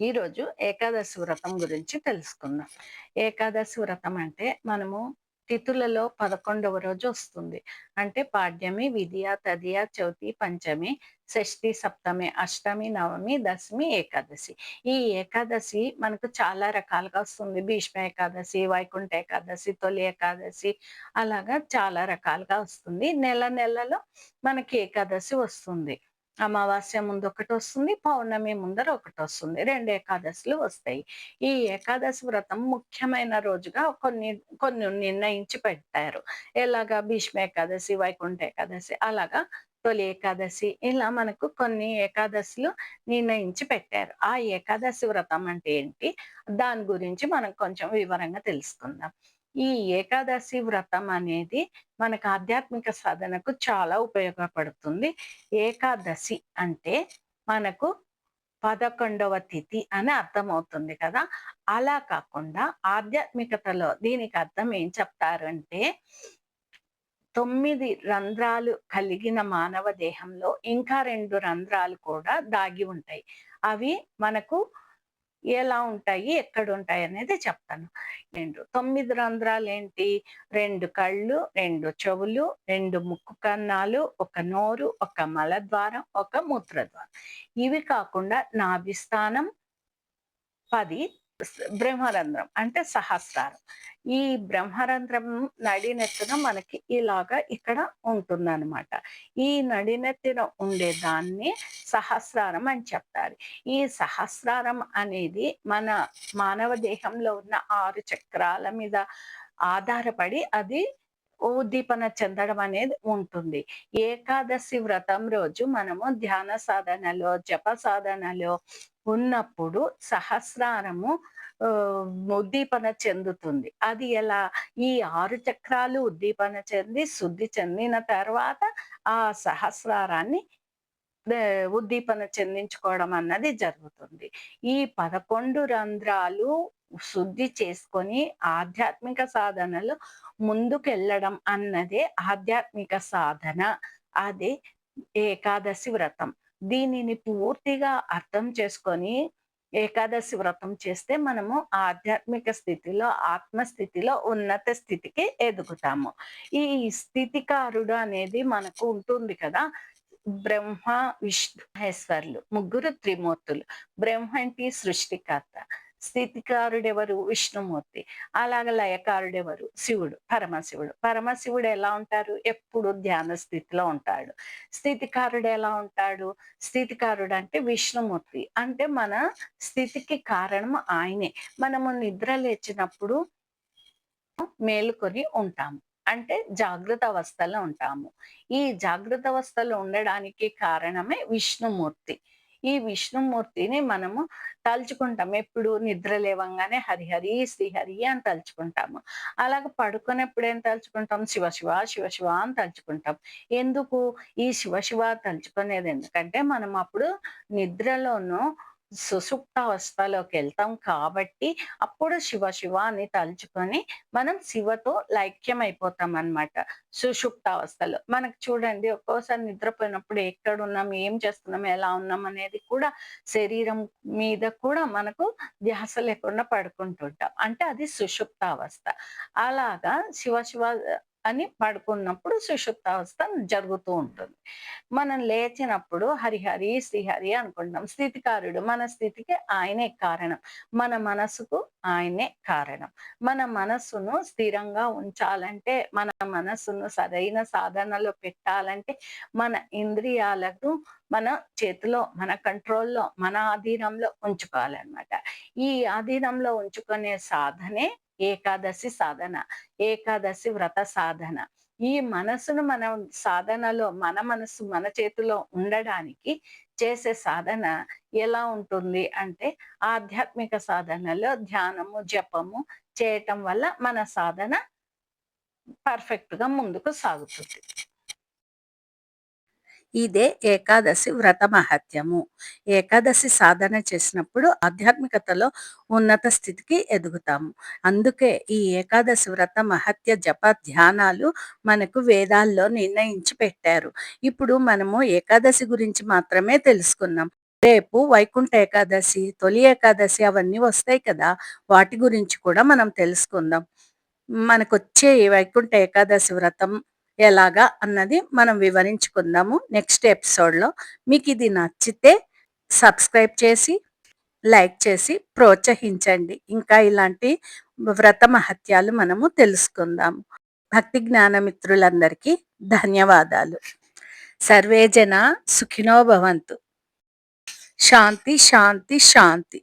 ఈరోజు ఏకాదశి వ్రతం గురించి తెలుసుకుందాం. ఏకాదశి వ్రతం అంటే మనము తిథులలో పదకొండవ రోజు వస్తుంది. అంటే పాడ్యమి విధియ తదియ చవితి పంచమి షష్ఠి సప్తమి అష్టమి నవమి దశమి ఏకాదశి. ఈ ఏకాదశి మనకు చాలా రకాలుగా వస్తుంది. భీష్మ ఏకాదశి వైకుంఠ ఏకాదశి తొలి ఏకాదశి అలాగా చాలా రకాలుగా వస్తుంది. నెల నెలలో మనకి ఏకాదశి వస్తుంది. అమావాస్య ముందు ఒకటి వస్తుంది పౌర్ణమి ముందర ఒకటి వస్తుంది రెండు ఏకాదశులు వస్తాయి. ఈ ఏకాదశి వ్రతం ముఖ్యమైన రోజుగా కొన్ని కొన్ని నిర్ణయించి పెట్టారు ఎలాగా భీష్మ ఏకాదశి వైకుంఠ ఏకాదశి అలాగా తొలి ఏకాదశి ఇలా మనకు కొన్ని ఏకాదశులు నిర్ణయించి పెట్టారు. ఆ ఏకాదశి వ్రతం అంటే ఏంటి? దాని గురించి మనం కొంచెం వివరంగా తెలుసుకుందాం. ఈ ఏకాదశి వ్రతం అనేది మనకు ఆధ్యాత్మిక సాధనకు చాలా ఉపయోగపడుతుంది. ఏకాదశి అంటే మనకు పదకొండవ తిథి అని అర్థమవుతుంది కదా. అలా కాకుండా ఆధ్యాత్మికతలో దీనికి అర్థం ఏం చెప్తారంటే తొమ్మిది రంధ్రాలు కలిగిన మానవ దేహంలో ఇంకా రెండు రంధ్రాలు కూడా దాగి ఉంటాయి. అవి మనకు ఎలా ఉంటాయి ఎక్కడ ఉంటాయి అనేది చెప్తాను. రెండు తొమ్మిది రంధ్రాలు ఏంటి రెండు కళ్ళు రెండు చెవులు రెండు ముక్కు కన్నాలు ఒక నోరు ఒక మలద్వారం ఒక మూత్రద్వారం. ఇవి కాకుండా నాభిస్థానం పది బ్రహ్మరంధ్రం అంటే సహస్రారం. ఈ బ్రహ్మరంధ్రం నడినెత్తున మనకి ఇలాగా ఇక్కడ ఉంటుందన్నమాట. ఈ నడినెత్తిన ఉండే దాన్ని సహస్రారం అని చెప్తారు. ఈ సహస్రారం అనేది మన మానవ దేహంలో ఉన్న ఆరు చక్రాల మీద ఆధారపడి అది ఉద్దీపన చెందడం అనేది ఉంటుంది. ఏకాదశి వ్రతం రోజు మనము ధ్యాన సాధనలో జప సాధనలో ఉన్నప్పుడు సహస్రారము ఉద్దీపన చెందుతుంది. అది ఎలా? ఈ ఆరు చక్రాలు ఉద్దీపన చెంది శుద్ధి చెందిన తర్వాత ఆ సహస్రారాన్ని ఉద్దీపన చెందించుకోవడం అన్నది జరుగుతుంది. ఈ పదకొండు రంధ్రాలు శుద్ధి చేసుకొని ఆధ్యాత్మిక సాధనలు ముందుకెళ్ళడం అన్నదే ఆధ్యాత్మిక సాధన. అదే ఏకాదశి వ్రతం. దీనిని పూర్తిగా అర్థం చేసుకొని ఏకాదశి వ్రతం చేస్తే మనము ఆధ్యాత్మిక స్థితిలో ఆత్మస్థితిలో ఉన్నత స్థితికి ఎదుగుతాము. ఈ స్థితికారుడు అనేది మనకు ఉంటుంది కదా. బ్రహ్మ విష్ణు మహేశ్వర్లు ముగ్గురు త్రిమూర్తులు. బ్రహ్మ అంటే సృష్టికర్త. స్థితికారుడెవరు? విష్ణుమూర్తి. అలాగ లయకారుడెవరు? శివుడు పరమశివుడు. పరమశివుడు ఎలా ఉంటారు? ఎప్పుడు ధ్యాన స్థితిలో ఉంటాడు. స్థితికారుడు ఎలా ఉంటాడు? స్థితికారుడు అంటే విష్ణుమూర్తి. అంటే మన స్థితికి కారణం ఆయనే. మనము నిద్ర లేచినప్పుడు మేలుకొని ఉంటాము. అంటే జాగ్రత్త అవస్థలో ఉంటాము. ఈ జాగ్రత్త అవస్థలో ఉండడానికి కారణమే విష్ణుమూర్తి. ఈ విష్ణుమూర్తిని మనము తలుచుకుంటాం ఎప్పుడు నిద్ర లేవంగానే హరిహరి శ్రీహరి అని తలుచుకుంటాము. అలాగ పడుకునేప్పుడు ఏం తలుచుకుంటాం? శివ శివ శివ శివ అని తలుచుకుంటాం. ఎందుకు? ఈ శివ శివ తలుచుకునేది ఎందుకంటే మనం అప్పుడు నిద్రలోనూ సుసుప్తావస్థలోకి వెళ్తాం కాబట్టి అప్పుడు శివ శివ అని తలుచుకొని మనం శివతో లైక్యం అయిపోతాం అనమాట సుషుప్తావస్థలో మనకు చూడండి ఒక్కోసారి నిద్రపోయినప్పుడు ఎక్కడ ఉన్నాం ఏం చేస్తున్నాం ఎలా ఉన్నాం అనేది కూడా శరీరం మీద కూడా మనకు ధ్యాస లేకుండా పడుకుంటుంటాం. అంటే అది సుషుప్తావస్థ అలాగా శివ శివ అని పడుకున్నప్పుడు సుషుప్తావస్థ జరుగుతూ ఉంటుంది. మనం లేచినప్పుడు హరిహరి శ్రీహరి అనుకుంటాం స్థితికారుడు మన స్థితికి ఆయనే కారణం. మన మనసుకు ఆయనే కారణం. మన మనస్సును స్థిరంగా ఉంచాలంటే మన మనస్సును సరైన సాధనలో పెట్టాలంటే మన ఇంద్రియాలకు మన చేతిలో మన కంట్రోల్లో మన ఆధీనంలో ఉంచుకోవాలన్నమాట. ఈ ఆధీనంలో ఉంచుకునే సాధనే ఏకాదశి సాధన ఏకాదశి వ్రత సాధన. ఈ మనసును మన సాధనలో మన మనసు మన చేతిలో ఉండడానికి చేసే సాధన ఎలా ఉంటుంది అంటే ఆధ్యాత్మిక సాధనలో ధ్యానము జపము చేయటం వల్ల మన సాధన పర్ఫెక్ట్గా ముందుకు సాగుతుంది. ఇదే ఏకాదశి వ్రత మహత్యము. ఏకాదశి సాధన చేసినప్పుడు ఆధ్యాత్మికతలో ఉన్నత స్థితికి ఎదుగుతాము. అందుకే ఈ ఏకాదశి వ్రత మహత్య జప ధ్యానాలు మనకు వేదాల్లో నిర్ణయించి పెట్టారు. ఇప్పుడు మనము ఏకాదశి గురించి మాత్రమే తెలుసుకున్నాం రేపు వైకుంఠ ఏకాదశి తొలి ఏకాదశి అవన్నీ వస్తాయి కదా వాటి గురించి కూడా మనం తెలుసుకుందాం. మనకొచ్చే వైకుంఠ ఏకాదశి వ్రతం ఎలాగా అన్నది మనం వివరించుకుందాము నెక్స్ట్ ఎపిసోడ్లో. మీకు ఇది నచ్చితే సబ్స్క్రైబ్ చేసి లైక్ చేసి ప్రోత్సహించండి. ఇంకా ఇలాంటి వ్రత మహత్యాలు మనము తెలుసుకుందాము భక్తి జ్ఞాన మిత్రులందరికీ ధన్యవాదాలు. సర్వేజన సుఖినోభవంతు సుఖినో భవంతు. శాంతి శాంతి శాంతి.